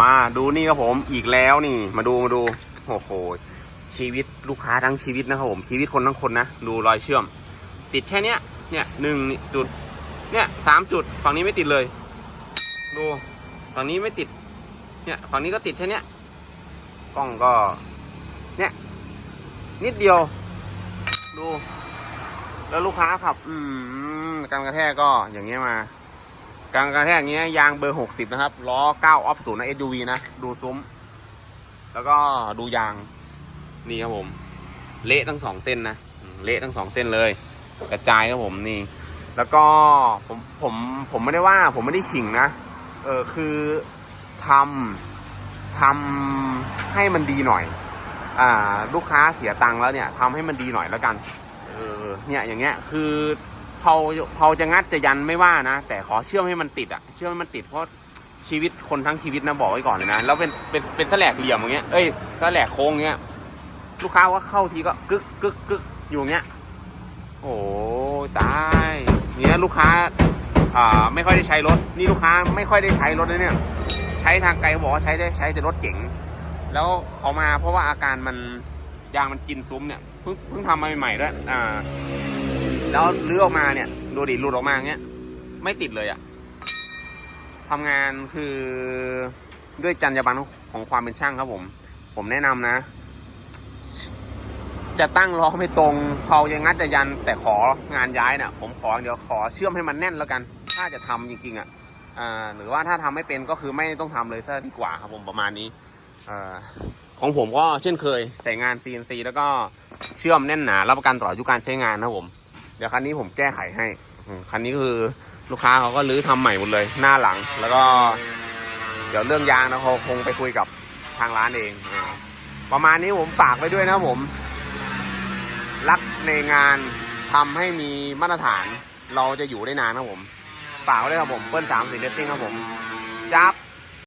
มาดูนี่ครับผมอีกแล้วนี่ มาดูมาดูโอ้โหชีวิตลูกค้าทั้งชีวิตนะครับผมชีวิตคนทั้งคนนะดูรอยเชื่อม ติดแค่เนี้ยเนี่ยหนึ่งจุดเนี่ยสามจุดฝั่งนี้ไม่ติดเลย ดูฝั่งนี้ไม่ติด เนี่ยฝั่งนี้ก็ติดแค่เนี้ยกล้องก็ เนี่ย นิดเดียว ดู แล้วลูกค้าขับ อืมการกระแทกก็อย่างเงี้ยมา การกระแทกอย่างเงี้ยยางเบอร์หกสิบนะครับ ล้อเก้าออฟศูนย์นะ SUV นะ ดูซุ้ม แล้วก็ดูยาง นี่ครับผม เละทั้งสองเส้นนะ เละทั้งสองเส้นเลย กระจายครับผมนี่ แล้วก็ผมผมผมไม่ได้ว่า ผมไม่ได้ขิงนะ เออคือทำทำให้มันดีหน่อย อ่า ลูกค้าเสียตังค์แล้วเนี่ยทำให้มันดีหน่อยแล้วกัน เออ เนี่ยอย่างเงี้ยคือ เผาเผาจะงัดจะยันไม่ว่านะ แต่ขอเชื่อมให้มันติดอะเชื่อมให้มันติดเพราะชีวิตคนทั้งชีวิตนะบอกไว้ก่อนเลยนะแล้วเป็นเป็นเป็นแสลกเหลี่ยมอย่างเงี้ยเอ้ยแสลกโค้งเงี้ยลูกค้าว่าเข้าทีก็กึกกึกกึกอยู่เงี้ย โอ้ตายเนี่ยลูกค้าอ่าไม่ค่อยได้ใช้รถนี่ลูกค้าไม่ค่อยได้ใช้รถเลยเนี่ย ใช้ทางไกลบอกว่าใช้ได้ใช้แต่รถเก๋งแล้วเขามาเพราะว่าอาการมันยางมันกินซุ้มเนี่ยเพิ่งเพิ่งทำมาใหม่ๆด้วยอ่า แล้วเลือออกมาเนี่ยดูดิหลุดออกมาเงี้ย ไม่ติดเลยอะทำงานคือด้วยจรรยาบรรณของความเป็นช่างครับผม ผมแนะนำนะ จะตั้งล้อไม่ตรงเผายังงัดจะยัน แต่ของานย้ายเนี่ยผมขอเดี๋ยวขอเชื่อมให้มันแน่นแล้วกัน ถ้าจะทำจริงๆอะอ่าหรือว่าถ้าทำไม่เป็นก็คือไม่ต้องทำเลยซะดีกว่าครับผมประมาณนี้อของผมก็เช่นเคย ใส่งาน CNC แล้วก็เชื่อมแน่นหนารับประกันตลอดอายุการใช้งานนะครับผม เดี๋ยวคันนี้ผมแก้ไขให้คันนี้คือลูกค้าเขาก็รื้อทำใหม่หมดเลย หน้าหลัง แล้วก็ เดี๋ยวเรื่องยางนะเขาคงไปคุยกับทางร้านเอง ประมาณนี้ผมฝากไว้ด้วยนะผม รักในงานทำให้มีมาตรฐานเราจะอยู่ได้นานครับผม ฝากไว้ด้วยครับผมเปิ้ลสามสีเลสซิ่งครับผมจับ